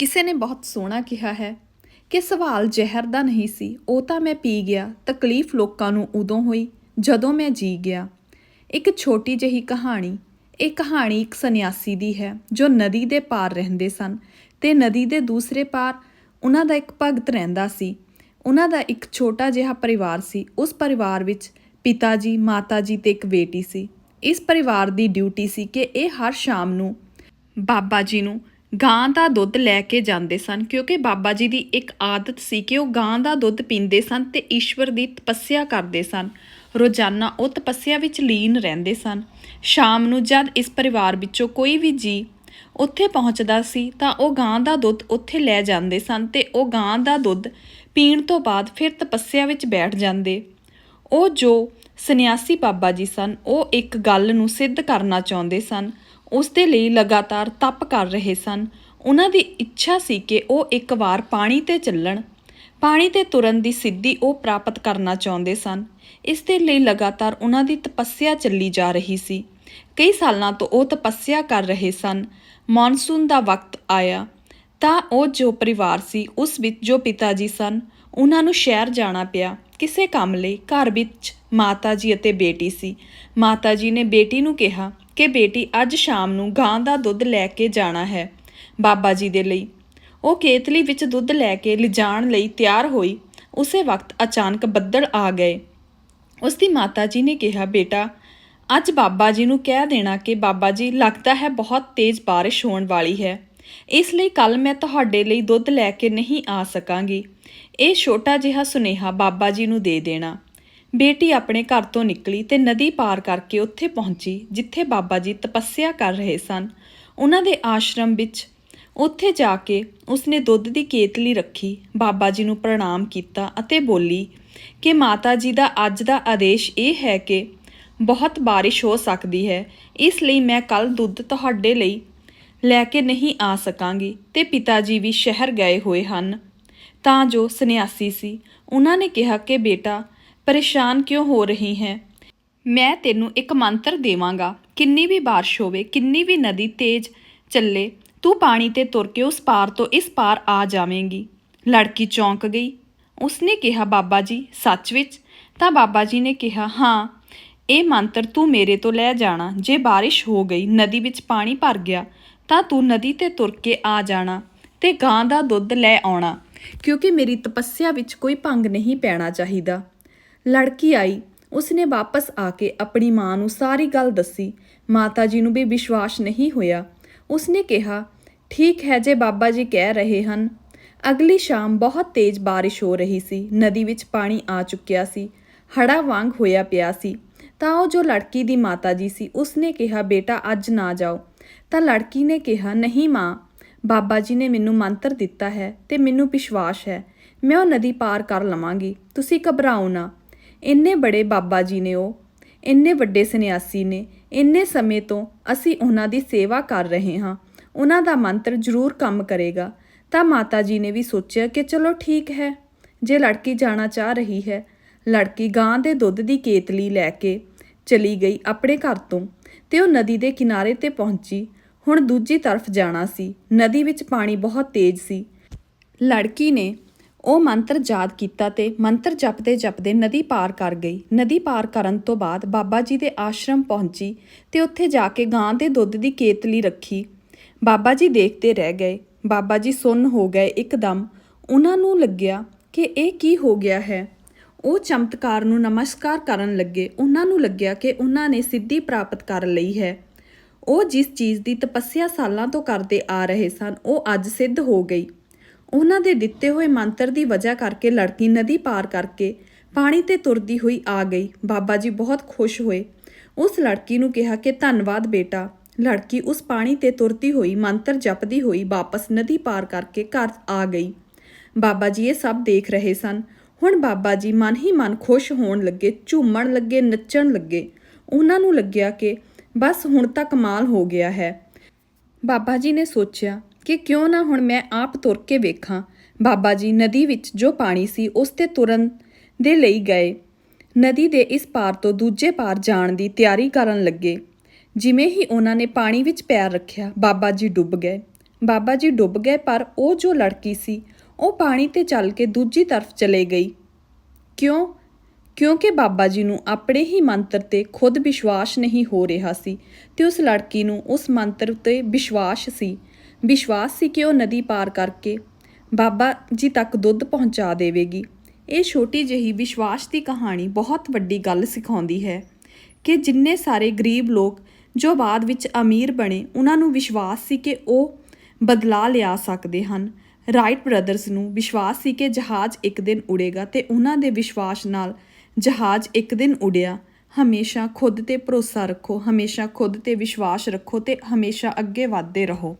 ਕਿਸੇ ਨੇ ਬਹੁਤ ਸੋਹਣਾ ਕਿਹਾ ਹੈ ਕਿ ਸਵਾਲ ਜ਼ਹਿਰ ਦਾ ਨਹੀਂ ਸੀ, ਉਹ ਤਾਂ ਮੈਂ ਪੀ ਗਿਆ, ਤਕਲੀਫ ਲੋਕਾਂ ਨੂੰ ਉਦੋਂ ਹੋਈ, ਜਦੋਂ ਮੈਂ ਜੀ ਗਿਆ। ਇੱਕ ਛੋਟੀ ਜਿਹੀ ਕਹਾਣੀ, ਇਹ ਕਹਾਣੀ ਇੱਕ ਸੰਨਿਆਸੀ ਦੀ ਹੈ, ਜੋ ਨਦੀ ਦੇ ਪਾਰ ਰਹਿੰਦੇ ਸਨ ਤੇ ਨਦੀ ਦੇ ਦੂਸਰੇ ਪਾਰ ਉਹਨਾਂ ਦਾ ਇੱਕ ਭਗਤ ਰਹਿੰਦਾ ਸੀ। ਉਹਨਾਂ ਦਾ ਇੱਕ ਛੋਟਾ ਜਿਹਾ ਪਰਿਵਾਰ ਸੀ। ਉਸ ਪਰਿਵਾਰ ਵਿੱਚ ਪਿਤਾ ਜੀ ਮਾਤਾ ਜੀ ਤੇ ਇੱਕ ਬੇਟੀ ਸੀ। ਇਸ ਪਰਿਵਾਰ ਦੀ ਡਿਊਟੀ ਸੀ ਕਿ ਇਹ ਹਰ ਸ਼ਾਮ ਨੂੰ ਬਾਬਾ ਜੀ ਨੂੰ ਗਾਂ ਦਾ ਦੁੱਧ ਲੈ ਕੇ ਜਾਂਦੇ ਸਨ, ਕਿਉਂਕਿ ਬਾਬਾ ਜੀ ਦੀ ਇੱਕ ਆਦਤ ਸੀ ਕਿ ਉਹ ਗਾਂ ਦਾ ਦੁੱਧ ਪੀਂਦੇ ਸਨ ਤੇ ਈਸ਼ਵਰ ਦੀ ਤਪੱਸਿਆ ਕਰਦੇ ਸਨ। ਰੋਜ਼ਾਨਾ ਉਹ ਤਪੱਸਿਆ ਵਿੱਚ ਲੀਨ ਰਹਿੰਦੇ ਸਨ। ਸ਼ਾਮ ਨੂੰ ਜਦ ਇਸ ਪਰਿਵਾਰ ਵਿੱਚੋਂ ਕੋਈ ਵੀ ਜੀ ਉੱਥੇ ਪਹੁੰਚਦਾ ਸੀ ਤਾਂ ਉਹ ਗਾਂ ਦਾ ਦੁੱਧ ਉੱਥੇ ਲੈ ਜਾਂਦੇ ਸਨ ਤੇ ਉਹ ਗਾਂ ਦਾ ਦੁੱਧ ਪੀਣ ਤੋਂ ਬਾਅਦ ਫਿਰ ਤਪੱਸਿਆ ਵਿੱਚ ਬੈਠ ਜਾਂਦੇ। ਉਹ ਜੋ ਸੰਨਿਆਸੀ ਬਾਬਾ ਜੀ ਸਨ, ਉਹ ਇੱਕ ਗੱਲ ਨੂੰ ਸਿੱਧ ਕਰਨਾ ਚਾਹੁੰਦੇ ਸਨ। ਉਸ ਦੇ ਲਈ ਲਗਾਤਾਰ ਤਪ ਕਰ ਰਹੇ ਸਨ। ਉਹਨਾਂ ਦੀ ਇੱਛਾ ਸੀ ਕਿ ਉਹ ਇੱਕ ਵਾਰ ਪਾਣੀ ਤੇ ਚੱਲਣ। ਪਾਣੀ ਤੇ ਤੁਰਨ ਦੀ ਸਿੱਧੀ ਉਹ ਪ੍ਰਾਪਤ ਕਰਨਾ ਚਾਹੁੰਦੇ ਸਨ। ਇਸ ਦੇ ਲਈ ਲਗਾਤਾਰ ਉਹਨਾਂ ਦੀ ਤਪੱਸਿਆ ਚੱਲੀ ਜਾ ਰਹੀ ਸੀ। ਕਈ ਸਾਲਾਂ ਤੋਂ ਉਹ ਤਪੱਸਿਆ ਕਰ ਰਹੇ ਸਨ। ਮੌਨਸੂਨ ਦਾ ਵਕਤ ਆਇਆ। ਤਾਂ ਉਹ ਜੋ ਪਰਿਵਾਰ ਸੀ, ਉਸ ਵਿੱਚ ਜੋ ਪਿਤਾ ਜੀ ਸਨ, ਉਹਨਾਂ ਨੂੰ ਸ਼ਹਿਰ ਜਾਣਾ ਪਿਆ। ਕਿਸੇ ਕੰਮ ਲਈ ਘਰ ਵਿੱਚ ਮਾਤਾ ਜੀ ਅਤੇ ਬੇਟੀ ਸੀ। ਮਾਤਾ ਜੀ ਨੇ ਬੇਟੀ ਨੂੰ ਕਿਹਾ ਕਿ ਬੇਟੀ ਅੱਜ ਸ਼ਾਮ ਨੂੰ ਗਾਂ ਦਾ ਦੁੱਧ ਲੈ ਕੇ ਜਾਣਾ ਹੈ ਬਾਬਾ ਜੀ ਦੇ ਲਈ। ਉਹ ਕੇਤਲੀ ਵਿੱਚ ਦੁੱਧ ਲੈ ਕੇ ਲਿਜਾਣ ਲਈ ਤਿਆਰ ਹੋਈ। ਉਸੇ ਵਕਤ ਅਚਾਨਕ ਬੱਦਲ ਆ ਗਏ। ਉਸ ਦੀ ਮਾਤਾ ਜੀ ਨੇ ਕਿਹਾ, ਬੇਟਾ, ਅੱਜ ਬਾਬਾ ਜੀ ਨੂੰ ਕਹਿ ਦੇਣਾ ਕਿ ਬਾਬਾ ਜੀ, ਲੱਗਦਾ ਹੈ ਬਹੁਤ ਤੇਜ਼ ਬਾਰਿਸ਼ ਹੋਣ ਵਾਲੀ ਹੈ। ਇਸ ਲਈ ਕੱਲ ਮੈਂ ਤੁਹਾਡੇ ਲਈ ਦੁੱਧ ਲੈ ਕੇ ਨਹੀਂ ਆ ਸਕਾਂਗੀ। ਇਹ ਛੋਟਾ ਜਿਹਾ ਸੁਨੇਹਾ ਬਾਬਾ ਜੀ ਨੂੰ ਦੇ ਦੇਣਾ। ਬੇਟੀ ਆਪਣੇ ਘਰ ਤੋਂ ਨਿਕਲੀ ਤੇ ਨਦੀ ਪਾਰ ਕਰਕੇ ਉੱਥੇ ਪਹੁੰਚੀ, ਜਿੱਥੇ ਬਾਬਾ ਜੀ ਤਪੱਸਿਆ ਕਰ ਰਹੇ ਸਨ। ਉਹਨਾਂ ਦੇ ਆਸ਼ਰਮ ਵਿੱਚ ਉੱਥੇ ਜਾ ਕੇ ਉਸਨੇ ਦੁੱਧ ਦੀ ਕੇਤਲੀ ਰੱਖੀ, ਬਾਬਾ ਜੀ ਨੂੰ ਪ੍ਰਣਾਮ ਕੀਤਾ ਅਤੇ ਬੋਲੀ ਕਿ ਮਾਤਾ ਜੀ ਦਾ ਅੱਜ ਦਾ ਆਦੇਸ਼ ਇਹ ਹੈ ਕਿ ਬਹੁਤ ਬਾਰਿਸ਼ ਹੋ ਸਕਦੀ ਹੈ, ਇਸ ਲਈ ਮੈਂ ਕੱਲ ਦੁੱਧ ਤੁਹਾਡੇ ਲਈ ਲੈ ਕੇ ਨਹੀਂ ਆ ਸਕਾਂਗੀ ਤੇ ਪਿਤਾ ਜੀ ਵੀ ਸ਼ਹਿਰ ਗਏ ਹੋਏ ਹਨ। ਤਾਂ ਜੋ ਸੰਨਿਆਸੀ ਸੀ, ਉਹਨਾਂ ਨੇ ਕਿਹਾ ਕਿ ਬੇਟਾ ਪਰੇਸ਼ਾਨ ਕਿਉਂ ਹੋ ਰਹੀ ਹੈ? ਮੈਂ ਤੈਨੂੰ ਇੱਕ ਮੰਤਰ ਦੇਵਾਂਗਾ। ਕਿੰਨੀ ਵੀ ਬਾਰਿਸ਼ ਹੋਵੇ, ਕਿੰਨੀ ਵੀ ਨਦੀ ਤੇਜ਼ ਚੱਲੇ, ਤੂੰ ਪਾਣੀ ਤੇ ਤੁਰ ਕੇ ਉਸ ਪਾਰ ਤੋਂ ਇਸ ਪਾਰ ਆ ਜਾਵੇਂਗੀ। ਲੜਕੀ ਚੌਂਕ ਗਈ। ਉਸਨੇ ਕਿਹਾ, ਬਾਬਾ ਜੀ, ਸੱਚ ਵਿੱਚ? ਤਾਂ ਬਾਬਾ ਜੀ ਨੇ ਕਿਹਾ, ਹਾਂ, ਇਹ ਮੰਤਰ ਤੂੰ ਮੇਰੇ ਤੋਂ ਲੈ ਜਾਣਾ। ਜੇ ਬਾਰਿਸ਼ ਹੋ ਗਈ, ਨਦੀ ਵਿੱਚ ਪਾਣੀ ਭਰ ਗਿਆ, ਤਾਂ ਤੂੰ ਨਦੀ ਤੇ ਤੁਰ ਕੇ ਆ ਜਾਣਾ ਤੇ ਗਾਂ ਦਾ ਦੁੱਧ ਲੈ ਆਉਣਾ, ਕਿਉਂਕਿ ਮੇਰੀ ਤਪੱਸਿਆ ਵਿੱਚ ਕੋਈ ਭੰਗ ਨਹੀਂ ਪੈਣਾ ਚਾਹੀਦਾ। ਲੜਕੀ ਆਈ। ਉਸਨੇ ਵਾਪਸ ਆ ਕੇ ਆਪਣੀ ਮਾਂ ਨੂੰ ਸਾਰੀ ਗੱਲ ਦੱਸੀ। ਮਾਤਾ ਜੀ ਨੂੰ ਵੀ ਵਿਸ਼ਵਾਸ ਨਹੀਂ ਹੋਇਆ। ਉਸਨੇ ਕਿਹਾ, ਠੀਕ ਹੈ ਜੇ ਬਾਬਾ ਜੀ ਕਹਿ ਰਹੇ ਹਨ। ਅਗਲੀ ਸ਼ਾਮ ਬਹੁਤ ਤੇਜ਼ ਬਾਰਿਸ਼ ਹੋ ਰਹੀ ਸੀ। ਨਦੀ ਵਿੱਚ ਪਾਣੀ ਆ ਚੁੱਕਿਆ ਸੀ। ਹੜਾ ਵਾਂਗ ਹੋਇਆ ਪਿਆ ਸੀ। ਤਾਂ ਉਹ ਜੋ ਲੜਕੀ ਦੀ ਮਾਤਾ ਜੀ ਸੀ, ਉਸਨੇ ਕਿਹਾ, ਬੇਟਾ, ਅੱਜ ਨਾ ਜਾਓ। ਤਾਂ ਲੜਕੀ ਨੇ ਕਿਹਾ, ਨਹੀਂ ਮਾਂ, ਬਾਬਾ ਜੀ ਨੇ ਮੈਨੂੰ ਮੰਤਰ ਦਿੱਤਾ ਹੈ ਤੇ ਮੈਨੂੰ ਵਿਸ਼ਵਾਸ ਹੈ। ਮੈਂ ਉਹ ਨਦੀ ਪਾਰ ਕਰ ਲਵਾਂਗੀ। ਤੁਸੀਂ ਘਬਰਾਓ ਨਾ। ਇੰਨੇ ਬੜੇ ਬਾਬਾ ਜੀ ਨੇ ਉਹ, ਇੰਨੇ ਵੱਡੇ ਸੰਨਿਆਸੀ ਨੇ, ਇੰਨੇ ਸਮੇਂ ਤੋਂ ਅਸੀਂ ਉਹਨਾਂ ਦੀ ਸੇਵਾ ਕਰ ਰਹੇ ਹਾਂ, ਉਹਨਾਂ ਦਾ ਮੰਤਰ ਜ਼ਰੂਰ ਕੰਮ ਕਰੇਗਾ। ਤਾਂ ਮਾਤਾ ਜੀ ਨੇ ਵੀ ਸੋਚਿਆ ਕਿ ਚਲੋ ਠੀਕ ਹੈ, ਜੇ ਲੜਕੀ ਜਾਣਾ ਚਾਹ ਰਹੀ ਹੈ, ਲੜਕੀ ਗਾਂ ਦੇ ਦੁੱਧ ਦੀ ਕੇਤਲੀ ਲੈ ਕੇ ਚਲੀ ਗਈ ਆਪਣੇ ਘਰ ਤੋਂ ਤੇ ਉਹ ਨਦੀ ਦੇ ਕਿਨਾਰੇ ਤੇ ਪਹੁੰਚੀ। ਹੁਣ ਦੂਜੀ ਤਰਫ ਜਾਣਾ ਸੀ, ਨਦੀ ਵਿੱਚ ਪਾਣੀ ਬਹੁਤ ਤੇਜ਼ ਸੀ। ਲੜਕੀ ਨੇ ਉਹ ਮੰਤਰ ਯਾਦ ਕੀਤਾ ਤੇ ਮੰਤਰ ਜਪਦੇ ਜਪਦੇ ਨਦੀ ਪਾਰ ਕਰ ਗਈ। ਨਦੀ ਪਾਰ ਕਰਨ ਤੋਂ ਬਾਅਦ ਬਾਬਾ ਜੀ ਦੇ ਆਸ਼ਰਮ ਪਹੁੰਚੀ ਤੇ ਉੱਥੇ ਜਾ ਕੇ ਗਾਂ ਦੇ ਦੁੱਧ ਦੀ ਕੇਤਲੀ ਰੱਖੀ। ਬਾਬਾ ਜੀ ਦੇਖਦੇ ਰਹਿ ਗਏ। ਬਾਬਾ ਜੀ ਸੁੰਨ ਹੋ ਗਏ ਇੱਕਦਮ। ਉਹਨਾਂ ਨੂੰ ਲੱਗਿਆ ਕਿ ਇਹ ਕੀ ਹੋ ਗਿਆ ਹੈ। ਉਹ ਚਮਤਕਾਰ ਨੂੰ ਨਮਸਕਾਰ ਕਰਨ ਲੱਗੇ। ਉਹਨਾਂ ਨੂੰ ਲੱਗਿਆ ਕਿ ਉਹਨਾਂ ਨੇ ਸਿੱਧੀ ਪ੍ਰਾਪਤ ਕਰ ਲਈ ਹੈ। ਉਹ ਜਿਸ ਚੀਜ਼ ਦੀ ਤਪੱਸਿਆ ਸਾਲਾਂ ਤੋਂ ਕਰਦੇ ਆ ਰਹੇ ਸਨ, ਉਹ ਅੱਜ ਸਿੱਧ ਹੋ ਗਈ। ਉਹਨਾਂ ਦੇ ਦਿੱਤੇ ਹੋਏ ਮੰਤਰ ਦੀ ਵਜ੍ਹਾ ਕਰਕੇ ਲੜਕੀ ਨਦੀ ਪਾਰ ਕਰਕੇ ਪਾਣੀ ਤੇ ਤੁਰਦੀ ਹੋਈ ਆ ਗਈ। ਬਾਬਾ ਜੀ ਬਹੁਤ ਖੁਸ਼ ਹੋਏ। ਉਸ ਲੜਕੀ ਨੂੰ ਕਿਹਾ ਕਿ, ਧੰਨਵਾਦ ਬੇਟਾ। ਲੜਕੀ ਉਸ ਪਾਣੀ ਤੇ ਤੁਰਦੀ ਹੋਈ ਮੰਤਰ ਜਪਦੀ ਹੋਈ ਵਾਪਸ ਨਦੀ ਪਾਰ ਕਰਕੇ ਘਰ ਆ ਗਈ। ਬਾਬਾ ਜੀ ਇਹ ਸਭ ਦੇਖ ਰਹੇ ਸਨ। ਹੁਣ ਬਾਬਾ ਜੀ ਮਨ ਹੀ ਮਨ ਖੁਸ਼ ਹੋਣ ਲੱਗੇ, ਝੂਮਣ ਲੱਗੇ, ਨੱਚਣ ਲੱਗੇ। ਉਹਨਾਂ ਨੂੰ ਲੱਗਿਆ ਕਿ ਬਸ ਹੁਣ ਤਾਂ ਕਮਾਲ ਹੋ ਗਿਆ ਹੈ। ਬਾਬਾ ਜੀ ਨੇ ਸੋਚਿਆ ਕਿ ਕਿਉਂ ਨਾ ਹੁਣ ਮੈਂ ਆਪ ਤੁਰ ਕੇ ਵੇਖਾਂ ਬਾਬਾ ਜੀ ਨਦੀ ਵਿੱਚ ਜੋ ਪਾਣੀ ਸੀ ਉਸ ਤੇ ਤੁਰਨ ਦੇ ਲਈ ਗਏ। ਨਦੀ ਦੇ ਇਸ ਪਾਰ ਤੋਂ ਦੂਜੇ ਪਾਰ ਜਾਣ ਦੀ ਤਿਆਰੀ ਕਰਨ ਲੱਗੇ। ਜਿਵੇਂ ਹੀ ਉਹਨਾਂ ਨੇ ਪਾਣੀ ਵਿੱਚ ਪੈਰ ਰੱਖਿਆ, ਬਾਬਾ ਜੀ ਡੁੱਬ ਗਏ। ਬਾਬਾ ਜੀ ਡੁੱਬ ਗਏ, ਪਰ ਉਹ ਜੋ ਲੜਕੀ ਸੀ, ਉਹ ਪਾਣੀ ਤੇ ਚੱਲ ਕੇ ਦੂਜੀ ਤਰਫ ਚਲੇ ਗਈ। ਕਿਉਂ? ਕਿਉਂਕਿ ਬਾਬਾ ਜੀ ਨੂੰ ਆਪਣੇ ਹੀ ਮੰਤਰ ਤੇ ਖੁਦ ਵਿਸ਼ਵਾਸ ਨਹੀਂ ਹੋ ਰਿਹਾ ਸੀ ਤੇ ਉਸ ਲੜਕੀ ਨੂੰ ਉਸ ਮੰਤਰ ਤੇ ਵਿਸ਼ਵਾਸ ਸੀ। ਵਿਸ਼ਵਾਸ ਸੀ ਕਿ ਉਹ ਨਦੀ ਪਾਰ ਕਰਕੇ ਬਾਬਾ ਜੀ ਤੱਕ ਦੁੱਧ ਪਹੁੰਚਾ ਦੇਵੇਗੀ। ਇਹ ਛੋਟੀ ਜਿਹੀ ਵਿਸ਼ਵਾਸ ਦੀ ਕਹਾਣੀ ਬਹੁਤ ਵੱਡੀ ਗੱਲ ਸਿਖਾਉਂਦੀ ਹੈ ਕਿ ਜਿੰਨੇ ਸਾਰੇ ਗਰੀਬ ਲੋਕ ਜੋ ਬਾਅਦ ਵਿੱਚ ਅਮੀਰ ਬਣੇ, ਉਹਨਾਂ ਨੂੰ ਵਿਸ਼ਵਾਸ ਸੀ ਕਿ ਉਹ ਬਦਲਾ ਲਿਆ ਸਕਦੇ ਹਨ। ਰਾਈਟ ਬ੍ਰਦਰਸ ਨੂੰ ਵਿਸ਼ਵਾਸ ਸੀ ਕਿ ਜਹਾਜ਼ ਇੱਕ ਦਿਨ ਉਡੇਗਾ ਤੇ ਉਹਨਾਂ ਦੇ ਵਿਸ਼ਵਾਸ ਨਾਲ ਜਹਾਜ਼ ਇੱਕ ਦਿਨ ਉਡਿਆ। ਹਮੇਸ਼ਾ ਖੁਦ ਤੇ ਭਰੋਸਾ ਰੱਖੋ, ਹਮੇਸ਼ਾ ਖੁਦ ਤੇ ਵਿਸ਼ਵਾਸ ਰੱਖੋ ਤੇ ਹਮੇਸ਼ਾ ਅੱਗੇ ਵਧਦੇ ਰਹੋ।